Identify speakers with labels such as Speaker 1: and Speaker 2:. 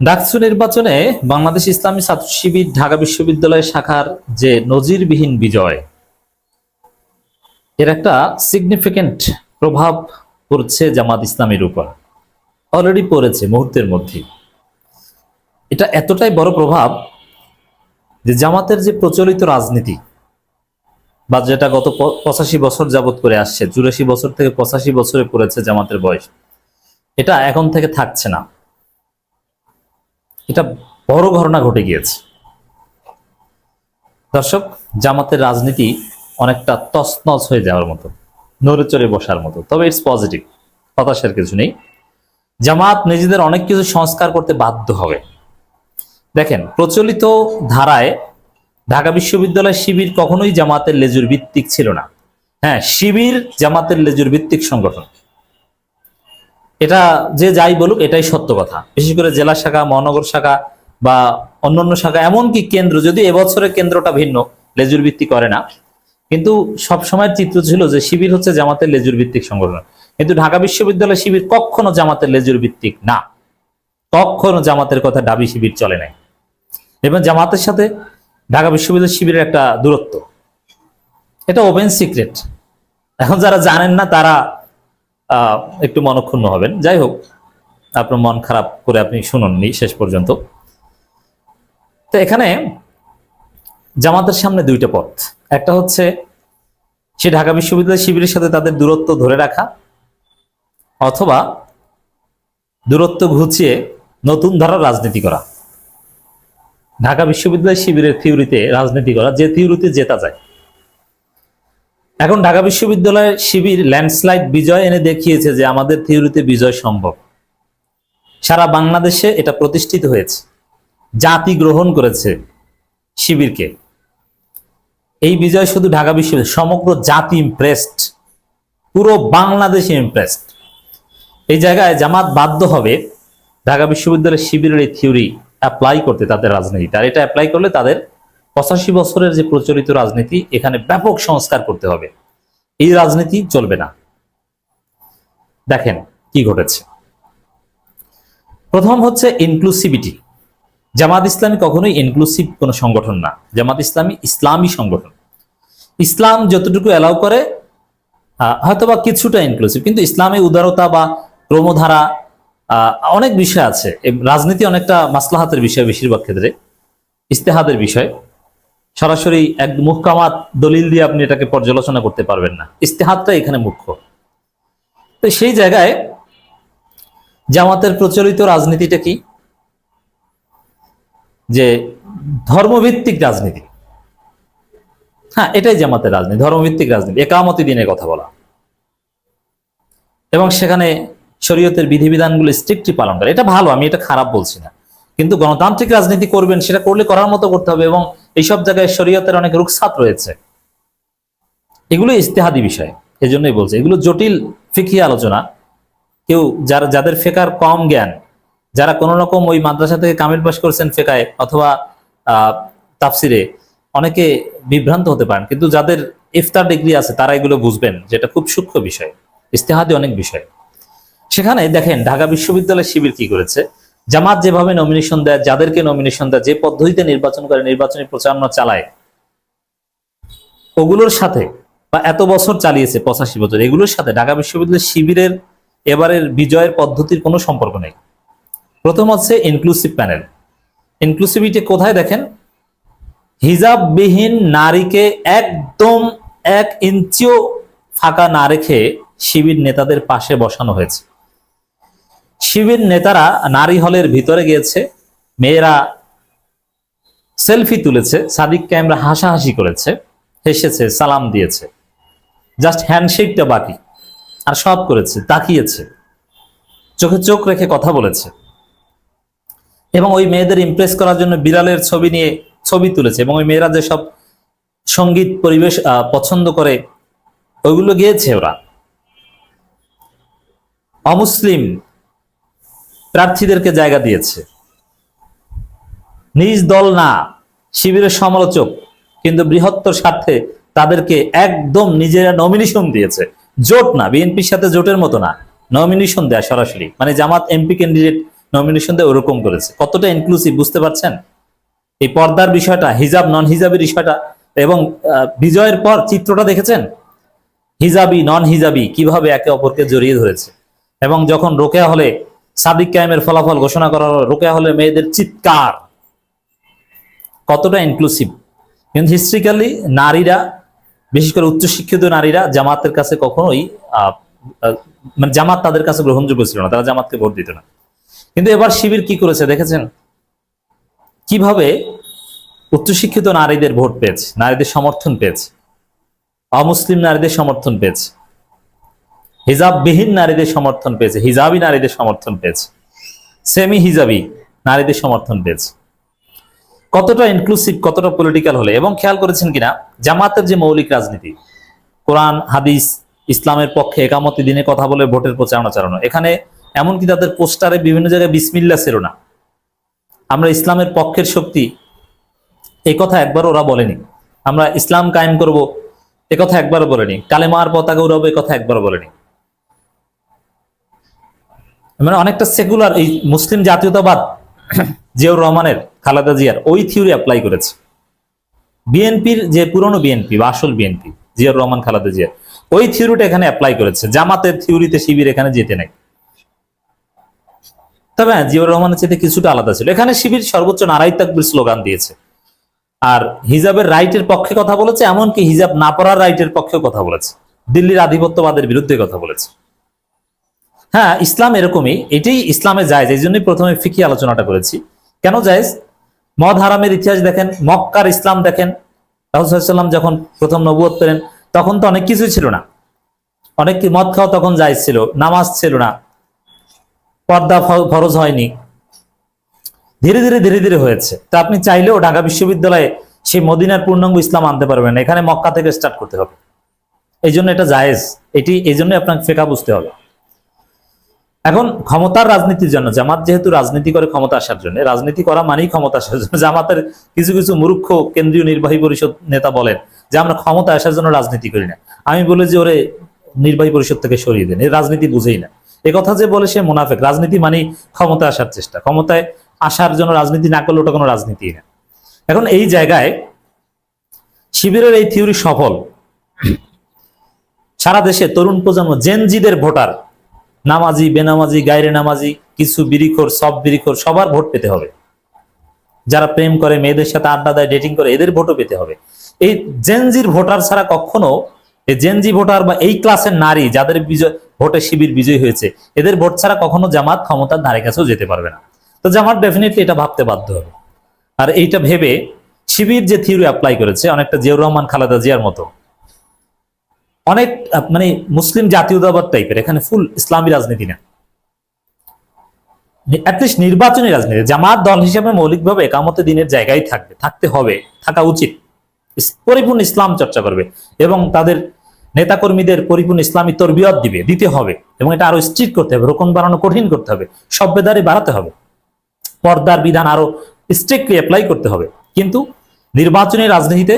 Speaker 1: ডাকসু নির্বাচনে বাংলাদেশ ইসলামী ছাত্র শিবির ঢাকা বিশ্ববিদ্যালয় শাখার যে নজিরবিহীন বিজয়, এর একটা সিগনিফিকেন্ট প্রভাব পড়ছে জামাত ইসলামের উপর। অলরেডি পড়েছে মুহূর্তের মধ্যে এটা এতটাই বড় প্রভাব যে জামাতের যে প্রচলিত রাজনীতি, বা যেটা গত পঁচাশি বছর যাবত করে আসছে, চুরাশি বছর থেকে পঁচাশি বছরে পড়েছে জামাতের বয়স, এটা এখন থেকে থাকছে না। এটা বড় ঘটনা ঘটে গিয়েছে। দর্শক, জামাতের রাজনীতি অনেকটা তছনছ হয়ে যাওয়ার মতো, নড়ে চড়ে বসার মতো, তবে ইটস পজিটিভ হতাশার কিছু নেই। জামাত নিজেদের অনেক কিছু সংস্কার করতে বাধ্য হবে। দেখেন, প্রচলিত ধারায় ঢাকা বিশ্ববিদ্যালয় শিবির কখনোই জামাতের লেজুর ভিত্তিক ছিল না। হ্যাঁ শিবির জামাতের লেজুর ভিত্তিক সংগঠন। এটা যে যাই বলুক, এটাই সত্য কথা। বিশেষ করে জেলা শাখা, মহানগর শাখা বা অন্যান্য শাখা, এমনকি কেন্দ্র, যদি এবছরের কেন্দ্রটা ভিন্ন লেজুর ভিত্তি করে না। কিন্তু সব সময় চিত্র ছিল যে শিবির হচ্ছে জামাতের লেজুর ভিত্তিক সংগঠন। কিন্তু ঢাকা বিশ্ববিদ্যালয় শিবির কখনো জামাতের লেজুর ভিত্তিক না। কখনো জামাতের কথা দাবি শিবির চলে নাই। এবং জামাতের সাথে ঢাকা বিশ্ববিদ্যালয় শিবিরের একটা দূরত্ব। এটা ওপেন সিক্রেট এখন যারা জানেন না, তারা একটু মনক্ষুণ্ণ হবেন। যাই হোক, আপনার মন খারাপ করে আপনি শুনুননি শেষ পর্যন্ত। তো এখানে জামাতের সামনে দুইটা পথ। একটা হচ্ছে সে ঢাকা বিশ্ববিদ্যালয় শিবিরের সাথে তাদের দূরত্ব ধরে রাখা, অথবা দূরত্ব ঘুচিয়ে নতুন ধারার রাজনীতি করা। ঢাকা বিশ্ববিদ্যালয় শিবিরের থিওরিতে রাজনীতি করা, যে থিওরিতে জেতা যায়। এখন ঢাকা বিশ্ববিদ্যালয়ের শিবির ল্যান্ডস্লাইড বিজয় এনে দেখিয়েছে যে আমাদের থিওরিতে বিজয় সম্ভব। সারা বাংলাদেশে এটা প্রতিষ্ঠিত হয়েছে। জাতি গ্রহণ করেছে শিবিরকে। এই বিজয় শুধু ঢাকা বিশ্ববিদ্যালয়, সমগ্র জাতি ইমপ্রেসড পুরো বাংলাদেশ ইমপ্রেসড এই জায়গায় জামাত বাধ্য হবে ঢাকা বিশ্ববিদ্যালয়ের শিবিরের এই থিওরি অ্যাপ্লাই করতে তাদের রাজনীতিতে। আর এটা অ্যাপ্লাই করলে তাদের পঁচাশি বছরের যে প্রচলিত রাজনীতি, এখানে ব্যাপক সংস্কার করতে হবে। এই রাজনীতি চলবে না। দেখেন কি ঘটেছে। প্রথম হচ্ছে ইনক্লুসিভিটি জামাত ইসলামী কখনোই ইনক্লুসিভ কোনো সংগঠন না। জামাত ইসলামী ইসলামী সংগঠন। ইসলাম যতটুকু অ্যালাউ করে হয়তোবা কিছুটা ইনক্লুসিভ কিন্তু ইসলামে উদারতা বা ক্রমধারা অনেক বিষয় আছে। রাজনীতি অনেকটা মাসলাহাতের বিষয় বেশিরভাগ ক্ষেত্রে, ইস্তেহাদের বিষয়। সরাসরি এক মুহকামাত দলিল দিয়ে আপনি এটাকে পর্যালোচনা করতে পারবেন না। ইস্তেহাদটা এখানে মুখ্য। তো সেই জায়গায় জামাতের প্রচলিত রাজনীতিটা কি? যে ধর্মভিত্তিক রাজনীতি। হ্যাঁ এটাই জামাতের রাজনীতি, ধর্মভিত্তিক রাজনীতি, একামতি দিনের কথা বলা। এবং সেখানে শরীয়তের বিধিবিধানগুলো স্ট্রিক্টলি পালন করে। এটা ভালো, আমি এটা খারাপ বলছি না। কিন্তু গণতান্ত্রিক রাজনীতি করবেন, সেটা করলে করার মতো করতে হবে এবং এইসব জায়গায় শরীয়তের অনেক রুখসাত রয়েছে। এগুলো ইস্তেহাদি বিষয় এই জন্যই বলছি। এগুলো জটিল ফিকি আলোচনা। কেউ যারা, যাদের ফেকার কম জ্ঞান, যারা কোনো রকম ওই মাদ্রাসা থেকে কামিল পাস করছেন ফেকায় অথবা তাফসিরে, অনেকে বিভ্রান্ত হতে পারেন। কিন্তু যাদের ইফতার ডিগ্রি আছে, তারা এগুলো বুঝবেন, যেটা খুব সূক্ষ্ম বিষয়। ইস্তেহাদি অনেক বিষয়। সেখানে দেখেন, ঢাকা বিশ্ববিদ্যালয় শিবির কি করেছে? জামাত যেভাবে নমিনেশন দেয়, যাদেরকে নমিনেশন দেয়, যে পদ্ধতিতে নির্বাচন করে, নির্বাচনী প্রচারণা চালায় ওগুলোর সাথে বা এত বছর চালিয়েছে পঁচাশি বছর, এগুলোর সাথে ঢাকা বিশ্ববিদ্যালয় শিবিরের এবারের বিজয়ের পদ্ধতির কোনো সম্পর্ক নেই। প্রথম হচ্ছে ইনক্লুসিভ প্যানেল ইনক্লুসিভিটি কোথায় দেখেন? হিজাববিহীন নারীকে একদম এক ইঞ্চিও ফাঁকা না রেখে শিবির নেতাদের পাশে বসানো হয়েছে। শিবির নেতারা নারী হলের ভিতরে গিয়েছে, মেয়েরা সেলফি তুলেছে, সাদিক ক্যামেরা হাসাহাসি করেছে, হেসেছে, সালাম দিয়েছে। জাস্ট হ্যান্ডশেকটা বাকি, আর সব করেছে, তাকিয়েছে, চোখে চোখ রেখে কথা বলেছে। এবং ওই মেয়েদের ইমপ্রেস করার জন্য বিড়ালের ছবি নিয়ে ছবি তুলেছে এবং ওই মেয়েরা যেসব সংগীত পরিবেশ পছন্দ করে, ওইগুলো গিয়েছে ওরা। অমুসলিম প্রার্থীদেরকে জায়গা দিয়েছে। নিজ দল না, শিবিরের সমালোচক, কিন্তু বৃহত্তর স্বার্থে তাদেরকে একদম নিজেরা নমিনেশন দিয়েছে। জোট না, বিএনপির সাথে জোটের মতো না নমিনেশন দেয়া সরাসরি। মানে জামাত, এমপি ক্যান্ডিডেট নমিনেশন দিয়ে ওরকম করেছে। কতটা ইনক্লুসিভ বুঝতে পারছেন? এই পর্দার বিষয়টা, হিজাব নন হিজাবের বিষয়টা, এবং বিজয়ের পর চিত্রটা দেখেছেন? হিজাবি নন হিজাবি কীভাবে একে অপরকে জড়িয়ে ধরেছে। এবং যখন রোকেয়া হলে সাদিক কায়েমের ফলাফল ঘোষণা করা হলো রোকেয়া হলে মেয়েদের চিৎকার। কতটা ইনক্লুসিভ কিন্তু হিস্ট্রিক্যালি নারীরা, বিশেষ করে উচ্চশিক্ষিত নারীরা জামাতের কাছে কখনোই মানে জামাত তাদের কাছে গ্রহণযোগ্য ছিল না, তারা জামাতকে ভোট দিত না। কিন্তু এবার শিবির কি করেছে দেখেছেন? কীভাবে উচ্চশিক্ষিত নারীদের ভোট পেয়েছে, নারীদের সমর্থন পেয়েছে, অমুসলিম নারীদের সমর্থন পেয়েছে? হিজাববিহীন নারীদের সমর্থন পেয়েছে, হিজাবি নারীদের সমর্থন পেয়েছে সেমি হিজাবি নারীদের সমর্থন পেয়েছে। কতটা ইনক্লুসিভ কতটা পলিটিক্যাল হলে? এবং খেয়াল করেছেন কিনা? জামাতের যে মৌলিক রাজনীতি, কোরআন, হাদিস, ইসলামের পক্ষে একামতি দিনে কথা বলে ভোটের প্রচারণা চালানো এখানে এমনকি তাদের পোস্টারে বিভিন্ন জায়গায় বিসমিল্লা ছিল না। আমরা ইসলামের পক্ষের শক্তি এই কথা একবার ওরা বলেনি। আমরা ইসলাম কায়েম করব, এ কথা একবারও বলেনি। কালেমার পতাকা উড়াবো, এ কথা একবারও বলেনি। মানে অনেকটা সেকুলার এই মুসলিম জাতীয়তাবাদ জিয়াউর রহমানের, খালেদা জিয়ার, ওই থিওরি অ্যাপ্লাই করেছে। বিএনপির যে পুরনো বিএনপি বা আসল বিএনপি, জিয়াউর রহমান, খালেদা জিয়া ওই থিওরিটা এখানে অ্যাপ্লাই করেছে। জামাতের থিওরিতে শিবির এখানে যেতে নাই। তবে হ্যাঁ জিয়াউর রহমানের চেয়ে কিছুটা আলাদা ছিল। এখানে শিবির সর্বোচ্চ নারাই তাকবির স্লোগান দিয়েছে। আর হিজাবের রাইটের পক্ষে কথা বলেছে, এমনকি হিজাব না পড়ার রাইটের পক্ষেও কথা বলেছে। দিল্লির আধিপত্যবাদের বিরুদ্ধে কথা বলেছে। হ্যাঁ ইসলাম এরকমই। এটাই ইসলামে যায় এই জন্যই প্রথমে ফিকি আলোচনাটা করেছি। কেন যায় মদ হারামের ইতিহাস দেখেন, মক্কার ইসলাম দেখেন। রাহুসাল্লাম যখন প্রথম নবুয়ত পেলেন, তখন তো অনেক কিছুই ছিল না। অনেক মদ খাওয়া তখন জায়েজ ছিল, নামাজ ছিল না। পর্দা ফরজ হয়নি। ধীরে ধীরে ধীরে ধীরে হয়েছে। তা আপনি চাইলেও ঢাকা বিশ্ববিদ্যালয়ে সেই মদিনার পূর্ণাঙ্গ ইসলাম আনতে পারবেন এখানে মক্কা থেকে স্টার্ট করতে হবে। এই জন্য এটা জায়েজ। এটি, এই জন্য আপনাকে ফেকা বুঝতে হবে। এখন ক্ষমতার রাজনীতির জন্য, জামাত যেহেতু রাজনীতি করে ক্ষমতা আসার জন্য, রাজনীতি করা মানেই ক্ষমতা আসার জন্য। জামাতের কিছু কিছু মূর্খ কেন্দ্রীয় নির্বাহী পরিষদ নেতা বলেন যে, আমরা ক্ষমতা আসার জন্য রাজনীতি করি না। আমি বলে যে, ওরে নির্বাহী পরিষদ থেকে সরিয়ে দেন। এই রাজনীতি বুঝেই না। এ কথা যে বলে সে মুনাফেক। রাজনীতি মানেই ক্ষমতা আসার চেষ্টা। ক্ষমতায় আসার জন্য রাজনীতি না করলে ওটা কোনো রাজনীতি না। এখন এই জায়গায় শিবিরের এই থিওরি সফল। সারা দেশে তরুণ প্রজন্ম জেনজিদের ভোটার নামাজি, বেনামাজি গায়রে নামাজি, কিছু বিরিখোর সব বিরিখোর সবার ভোট পেতে হবে। যারা প্রেম করে, মেয়েদের সাথে আড্ডা দেয় ডেটিং করে, এদের ভোটও পেতে হবে। এই জেনজির ভোটার ছাড়া কখনো এই জেনজি ভোটার বা এই ক্লাসের নারী যাদের বিজয়, ভোটে শিবির বিজয়ী হয়েছে, এদের ভোট ছাড়া কখনো জামাত ক্ষমতার ধারে কাছেও যেতে পারবে না। তো জামাত ডেফিনেটলি এটা ভাবতে বাধ্য হবে। আর এইটা ভেবে শিবির যে থিওরি অ্যাপ্লাই করেছে, অনেকটা জিয়াউর রহমান, খালেদা জিয়ার মতো অনেক মানে মুসলিম জাতীয়তাবাদ টাইপের এখানে ফুল ইসলামী রাজনীতি না। অ্যাটলিস্ট নির্বাচনী রাজনীতি, জামাত দল হিসেবে মৌলিকভাবে একামতে দিনের জায়গায় থাকবে, থাকতে হবে, থাকা উচিত। পরিপূর্ণ ইসলাম চর্চা করবে এবং তাদের নেতাকর্মীদের পরিপূর্ণ ইসলামী তরবিয়ত দিবে, দিতে হবে এবং এটা আরও স্ট্রিক্ট করতে হবে, রোকন বাড়ানো কঠিন করতে হবে সভ্যদারি বাড়াতে হবে। পর্দার বিধান আরও স্ট্রিক্টলি অ্যাপ্লাই করতে হবে। কিন্তু নির্বাচনী রাজনীতিতে